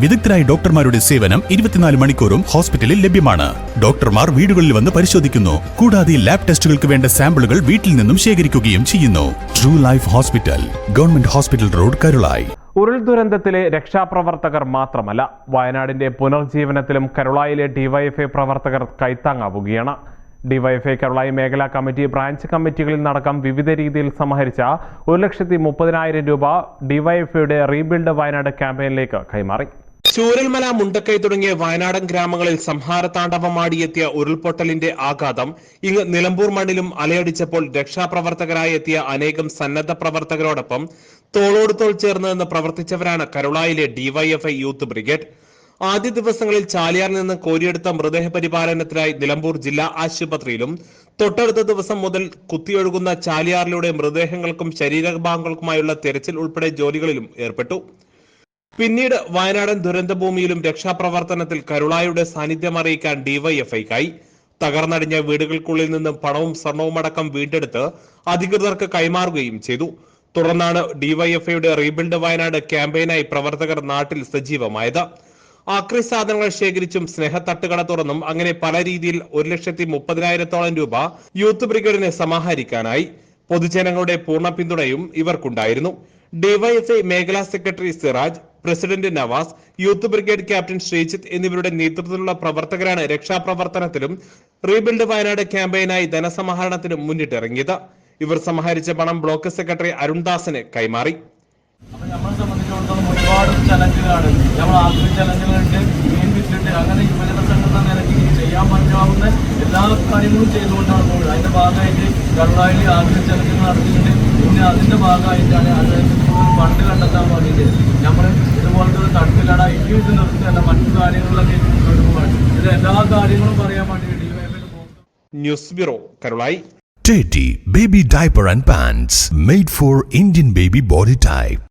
വിദഗ്ധരായ ഡോക്ടർമാരുടെ സേവനം ഇരുപത്തിനാല് മണിക്കൂറും ഹോസ്പിറ്റലിൽ ലഭ്യമാണ്. ഡോക്ടർമാർ വീടുകളിൽ വന്ന് പരിശോധിക്കുന്നു. കൂടാതെ ലാബ് ടെസ്റ്റുകൾക്ക് വേണ്ട സാമ്പിളുകൾ വീട്ടിൽ നിന്നും ശേഖരിക്കുകയും ചെയ്യുന്നു. True life hospital government hospital road Karulayi. ഉരുൾ ദുരന്തത്തിലെ രക്ഷാപ്രവർത്തകർ മാത്രമല്ല വയനാടിന്റെ പുനർജീവനത്തിലും കരുളായിലെ ഡിവൈഎഫ്ഐ പ്രവർത്തകർ കൈത്താങ്ങാവുകയാണ്. ഡിവൈഎഫ്ഐ കരുളായി മേഖലാ കമ്മിറ്റി ബ്രാഞ്ച് കമ്മിറ്റികളിൽ നടക്കം വിവിധ രീതിയിൽ സമാഹരിച്ച ഒരു ലക്ഷത്തി മുപ്പതിനായിരം രൂപ ഡിവൈഎഫ്ഐയുടെ റീബിൽഡ് വയനാട് ക്യാമ്പയിനിലേക്ക് കൈമാറി. ചൂരൽമല മുണ്ടക്കൈ തുടങ്ങിയ വയനാടൻ ഗ്രാമങ്ങളിൽ സംഹാരതാണ്ഡവമാടിയെത്തിയ ഉരുൾപൊട്ടലിന്റെ ആഘാതം ഇങ്ങ് നിലമ്പൂർ മണ്ണിലും അലയടിച്ചപ്പോൾ രക്ഷാപ്രവർത്തകരായി എത്തിയ അനേകം സന്നദ്ധ പ്രവർത്തകരോടൊപ്പം തോളോട് തോൾ ചേർന്ന് നിന്ന് പ്രവർത്തിച്ചവരാണ് കരുളായിലെ ഡിവൈഎഫ്ഐ യൂത്ത് ബ്രിഗേഡ്. ആദ്യ ദിവസങ്ങളിൽ ചാലിയാറിൽ നിന്ന് കോരിയെടുത്ത മൃതദേഹ പരിപാലനത്തിനായി നിലമ്പൂർ ജില്ലാ ആശുപത്രിയിലും തൊട്ടടുത്ത ദിവസം മുതൽ കുത്തിയൊഴുകുന്ന ചാലിയാറിലൂടെ മൃതദേഹങ്ങൾക്കും ശരീരഭാഗങ്ങൾക്കുമായുള്ള തെരച്ചിൽ ഉൾപ്പെടെ ജോലികളിലും ഏർപ്പെട്ടു. പിന്നീട് വയനാടൻ ദുരന്തഭൂമിയിലും രക്ഷാപ്രവർത്തനത്തിൽ കരുളായുടെ സാന്നിധ്യം അറിയിക്കാൻ ഡിവൈഎഫ്ഐക്കായി. തകർന്നടിഞ്ഞ വീടുകൾക്കുള്ളിൽ നിന്നും പണവും സ്വർണവും അടക്കം വീണ്ടെടുത്ത് അധികൃതർക്ക് കൈമാറുകയും ചെയ്തു. തുടർന്നാണ് ഡിവൈഎഫ്ഐയുടെ റീബിൽഡ് വയനാട് ക്യാമ്പയിനായി പ്രവർത്തകർ നാട്ടിൽ സജീവമായത്. ആക്രി സാധനങ്ങൾ ശേഖരിച്ചും സ്നേഹത്തട്ടുകട തുറന്നും അങ്ങനെ പല രീതിയിൽ ഒരു ലക്ഷത്തി മുപ്പതിനായിരത്തോളം രൂപ യൂത്ത് ബ്രിഗേഡിനെ സമാഹരിക്കാനായി. പൊതുജനങ്ങളുടെ പൂർണ പിന്തുണയും ഇവർക്കുണ്ടായിരുന്നു. ഡിവൈഎഫ്ഐ മേഖലാ secretary Siraj president Navas youth brigade captain Sreejith എന്നിവരുടെ നേതൃത്വത്തിലുള്ള പ്രവർത്തകരാണ് രക്ഷാപ്രവർത്തനത്തിലും റീബിൽഡ് വയനാട് ക്യാമ്പയിനായി ധനസമാഹരണത്തിനും മുന്നിട്ടിറങ്ങിയത്. ഇവർ സമാഹരിച്ച പണം ബ്ലോക്ക് സെക്രട്ടറി അരുൺദാസിന് കൈമാറി. അപ്പൊ നമ്മളെ സംബന്ധിച്ചിടത്തോളം ഒരുപാട് ചലഞ്ചുകളാണ്. നമ്മൾ ആഗ്രഹ ചലഞ്ചുകളുണ്ട് മീൻ വിറ്റിട്ട് അങ്ങനെ യുവജന സംഘടന നിലയ്ക്ക് ചെയ്യാൻ പറ്റാവുന്ന എല്ലാ കാര്യങ്ങളും ചെയ്തുകൊണ്ടാണ് പോകുന്നത് അതിന്റെ ഭാഗമായിട്ട് കരുളായിൽ ആഗ്രഹ ചലഞ്ചുകൾ നടത്തിയിട്ടുണ്ട്. പിന്നെ അതിന്റെ ഭാഗമായിട്ടാണ് കൂടുതൽ ഫണ്ട് കണ്ടെത്താൻ വേണ്ടിയിട്ട്. നമ്മൾ ഇതുപോലത്തെ ഒരു തട്ടുകട ഇനി ഇത് നിർത്തുകയല്ല മറ്റു കാര്യങ്ങളിലൊക്കെ കൊണ്ടുപോകാൻ ഇത് എല്ലാ കാര്യങ്ങളും പറയാൻ വേണ്ടിയിട്ട് news bureau Karulayi. Teddy Baby Diaper and Pants made for Indian baby body type.